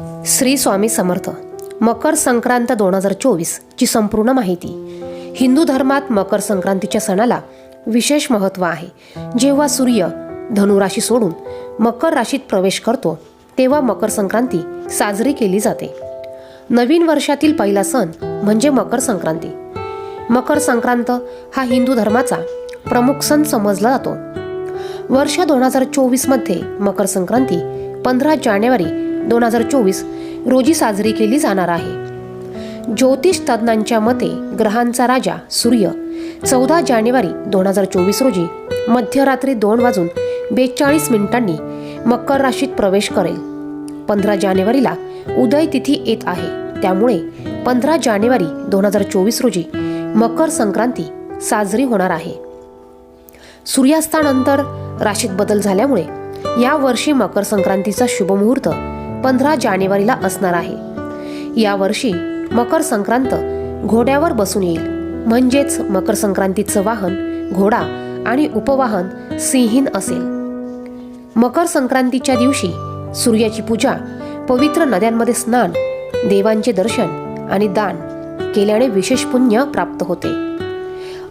श्री स्वामी समर्थ मकर संक्रांत दोन हजार चोवीस ची संपूर्ण माहिती. हिंदू धर्मात मकर संक्रांतीच्या सणाला विशेष महत्त्व आहे. जेव्हा सूर्य धनुराशी सोडून मकर राशीत प्रवेश करतो तेव्हा मकर संक्रांती साजरी केली जाते. नवीन वर्षातील पहिला सण म्हणजे मकर संक्रांती. मकर संक्रांत हा हिंदू धर्माचा प्रमुख सण समजला जातो. वर्ष दोन हजार चोवीसमध्ये मकर संक्रांती पंधरा जानेवारी दोन हजार चोवीस रोजी साजरी केली जाणार आहे. ज्योतिष तज्ज्ञांच्या मते ग्रहांचा राजा सूर्य चौदा जानेवारी दोन हजार चोवीस रोजी मध्यरात्री दोन वाजून बेचाळीस मिनिटांनी मकर राशीत प्रवेश करेल. पंधरा जानेवारीला उदय तिथी येत आहे. त्यामुळे पंधरा जानेवारी दोन हजार चोवीस रोजी मकर संक्रांती साजरी होणार आहे. सूर्यास्तानंतर राशीत बदल झाल्यामुळे या वर्षी मकर संक्रांतीचा शुभमुहूर्त पंधरा जानेवारीला असणार आहे. या वर्षी मकर संक्रांत घोड्यावर बसून येईल. म्हणजेच मकर संक्रांतीचं वाहन घोडा आणि उपवाहन सिंहीन असेल. मकर संक्रांतीच्या दिवशी सूर्याची पूजा पवित्र नद्यांमध्ये स्नान देवांचे दर्शन आणि दान केल्याने विशेष पुण्य प्राप्त होते.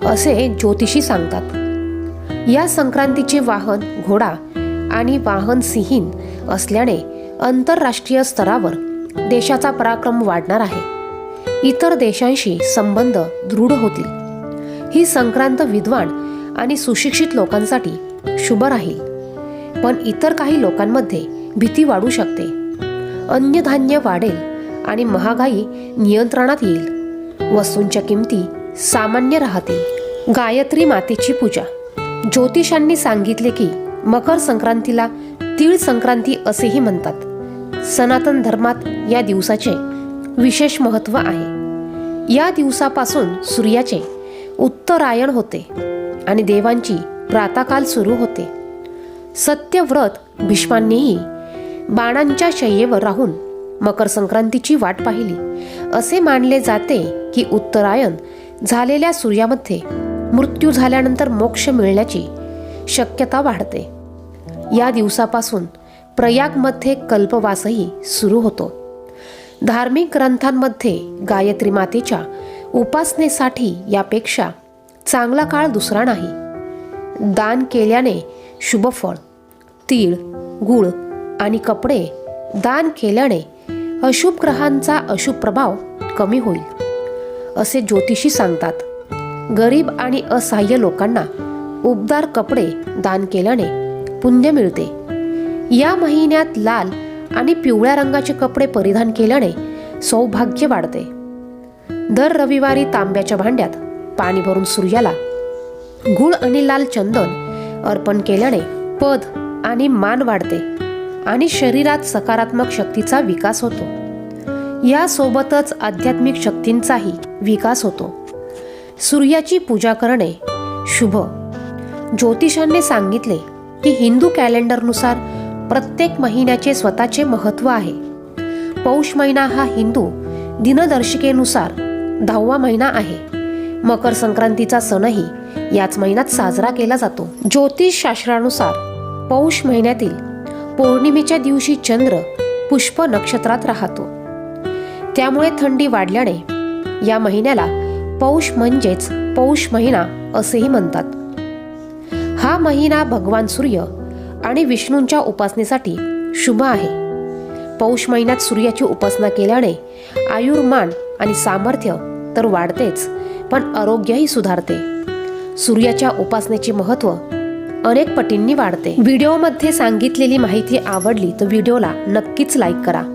असे ज्योतिषी सांगतात. या संक्रांतीचे वाहन घोडा आणि वाहन सिंहीन असल्याने आंतरराष्ट्रीय स्तरावर देशाचा पराक्रम वाढणार आहे. इतर देशांशी संबंध दृढ होतील. ही संक्रांत विद्वान आणि सुशिक्षित लोकांसाठी शुभ राहील. पण इतर काही लोकांमध्ये भीती वाढू शकते. अन्नधान्य वाढेल आणि महागाई नियंत्रणात येईल. वस्तूंच्या किमती सामान्य राहतील. गायत्री मातेची पूजा. ज्योतिषांनी सांगितले की मकर संक्रांतीला तीळ संक्रांती असेही म्हणतात. सनातन धर्मात या दिवसाचे विशेष महत्त्व आहे. या दिवसापासून सूर्याचे उत्तरायण होते आणि देवांची प्रातःकाल सुरू होते. सत्यव्रत भीष्मांनीही बाणांच्या शय्येवर राहून मकर संक्रांतीची वाट पाहिली. असे मानले जाते की उत्तरायण झालेल्या सूर्यामध्ये मृत्यू झाल्यानंतर मोक्ष मिळण्याची शक्यता वाढते. या दिवसापासून प्रयागमध्ये कल्पवासही सुरू होतो. धार्मिक ग्रंथांमध्ये गायत्री मातेच्या उपासनेसाठी यापेक्षा चांगला काळ दुसरा नाही. दान केल्याने शुभफळ तीळ गुळ आणि कपडे दान केल्याने अशुभ ग्रहांचा अशुभ प्रभाव कमी होईल असे ज्योतिषी सांगतात. गरीब आणि असहाय्य लोकांना उबदार कपडे दान केल्याने पुण्य मिळते. या महिन्यात लाल आणि पिवळ्या रंगाचे कपडे परिधान केल्याने सौभाग्य वाढते. दर रविवारी तांब्याच्या भांड्यात पाणी भरून सूर्याला गुळ आणि लाल चंदन अर्पण केल्याने पद आणि मान वाढते आणि शरीरात सकारात्मक शक्तीचा विकास होतो. यासोबतच आध्यात्मिक शक्तींचाही विकास होतो. सूर्याची पूजा करणे शुभ. ज्योतिषांनी सांगितले की हिंदू कॅलेंडरनुसार प्रत्येक महिन्याचे स्वतःचे महत्त्व आहे. पौष महिना हा हिंदू दिनदर्शिकेनुसार दहावा महिना आहे. मकर संक्रांतीचा सणही याच महिन्यात साजरा केला जातो. ज्योतिष शास्त्रानुसार पौष महिन्यातील पौर्णिमेच्या दिवशी चंद्र पुष्प नक्षत्रात राहतो. त्यामुळे थंडी वाढल्याने या महिन्याला पौष म्हणजेच पौष महिना असेही म्हणतात. हा महिना भगवान सूर्य आणि विष्णूंच्या उपासनेसाठी शुभ आहे. पौष महिन्यात सूर्याची उपासना केल्याने आयुर्मान आणि सामर्थ्य तर वाढतेच पण आरोग्यही सुधारते. सूर्याच्या उपासनेचे महत्त्व अनेक पटींनी वाढते. व्हिडिओमध्ये सांगितलेली माहिती आवडली तर व्हिडिओला नक्कीच लाईक करा.